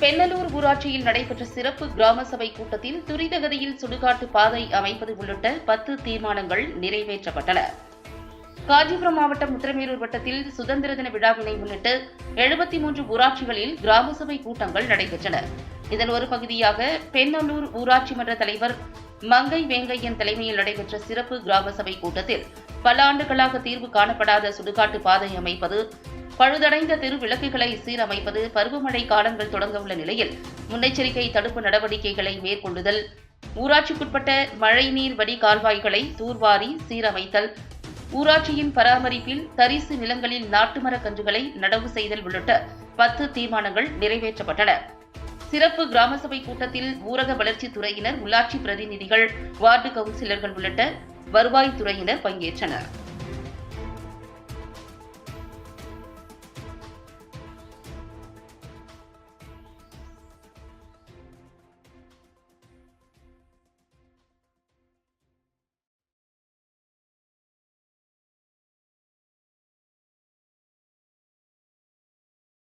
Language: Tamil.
பெண்ணலூர் ஊராட்சியில் நடைபெற்ற சிறப்பு கிராம சபை கூட்டத்தில் துரிதகதியில் சுடுகாட்டு பாதை அமைப்பது உள்ளிட்ட பத்து தீர்மானங்கள் நிறைவேற்றப்பட்டன. காஞ்சிபுரம் மாவட்டம் உத்திரமேரூர் வட்டத்தில் சுதந்திர தின விழாவினை முன்னிட்டு எழுபத்தி மூன்று ஊராட்சிகளில் கிராம சபை கூட்டங்கள் நடைபெற்றன. இதன் ஒரு பகுதியாக பெண்ணலூர் ஊராட்சி மன்ற தலைவர் மங்கை வேங்கையன் தலைமையில் நடைபெற்ற சிறப்பு கிராம சபை கூட்டத்தில் பல ஆண்டுகளாக தீர்வு காணப்படாத சுடுகாட்டு பாதை அமைப்பது பழுதடைந்த தெரு விளக்குகளை சீரமைப்பது பருவமழை காலங்கள் தொடங்கவுள்ள நிலையில் முன்னெச்சரிக்கை தடுப்பு நடவடிக்கைகளை மேற்கொள்ளுதல் ஊராட்சிக்குட்பட்ட மழைநீர் வடி கால்வாய்களை தூர்வாரி சீரமைத்தல் ஊராட்சியின் பராமரிப்பில் தரிசு நிலங்களில் நாட்டு மரக் கன்றுகளை நடவு செய்தல் உள்ளிட்ட பத்து தீர்மானங்கள் நிறைவேற்றப்பட்டன. சிறப்பு கிராம சபை கூட்டத்தில் ஊரக வளர்ச்சித் துறையினர் உள்ளாட்சி பிரதிநிதிகள் வார்டு கவுன்சிலர்கள் உள்ளிட்ட வருவாய்த்துறையினர் பங்கேற்றனர்.